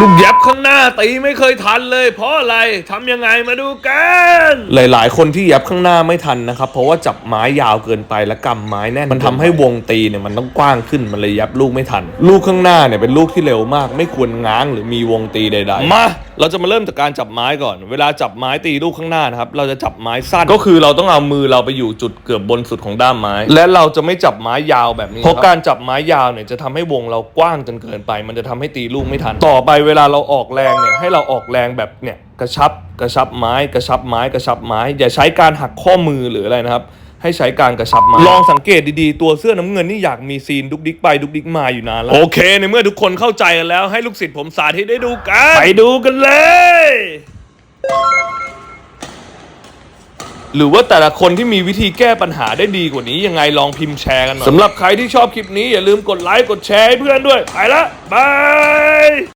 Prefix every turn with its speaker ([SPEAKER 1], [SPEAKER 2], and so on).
[SPEAKER 1] ลูกยับข้างหน้าตีไม่เคยทันเลย เพราะอะไรทำยังไงมาดูกัน หลายๆ คนที่ยับข้างหน้าไม่ทันนะครับ เพราะว่าจับไม้ยาวเกินไปและกำไม้แน่นมันทำให้วงตีเนี่ยมันต้องกว้างขึ้นมันเลยยับลูกไม่ทัน ลูกข้างหน้าเนี่ยเป็นลูกที่เร็วมาก ไม่ควรง้างหรือมีวงตีใด ๆ มา เราจะมาเริ่มจากการจับไม้ก่อน เวลาจับไม้ตีลูกข้างหน้านะครับ เราจะจับไม้สั้น ก็คือเราต้องเอามือเราไปอยู่จุดเกือบบนสุดของด้ามไม้ และเราจะไม่จับไม้ยาวแบบนี้ เพราะการจับไม้ยาวเนี่ยจะทำให้วงเรากว้างจนเกินไป มันจะทำให้ตีลูกไม่ทัน ต่อไปเวลาเราออกแรงเนี่ยให้เราออกแรงแบบเนี่ยกระชับ กระชับไม้ กระชับไม้ กระชับไม้ อย่าใช้การหักข้อมือหรืออะไรนะครับ ให้ใช้การกระชับไม้ลองสังเกตดีๆ ตัวเสื้อน้ำเงินนี่อยากมีซีนดุกดิกไปดุกดิกมาอยู่นานแล้ว โอเค ในเมื่อทุกคนเข้าใจกันแล้ว ให้ลูกศิษย์ผมสาธิตได้ดูกัน ไปดูกันเลย หรือว่าแต่ละคนที่มีวิธีแก้ปัญหาได้ดีกว่านี้ยังไงลองพิมพ์แชร์กันหน่อยสำหรับใครที่ชอบคลิปนี้อย่าลืมกดไลค์กดแชร์ให้เพื่อนด้วย ไปละบาย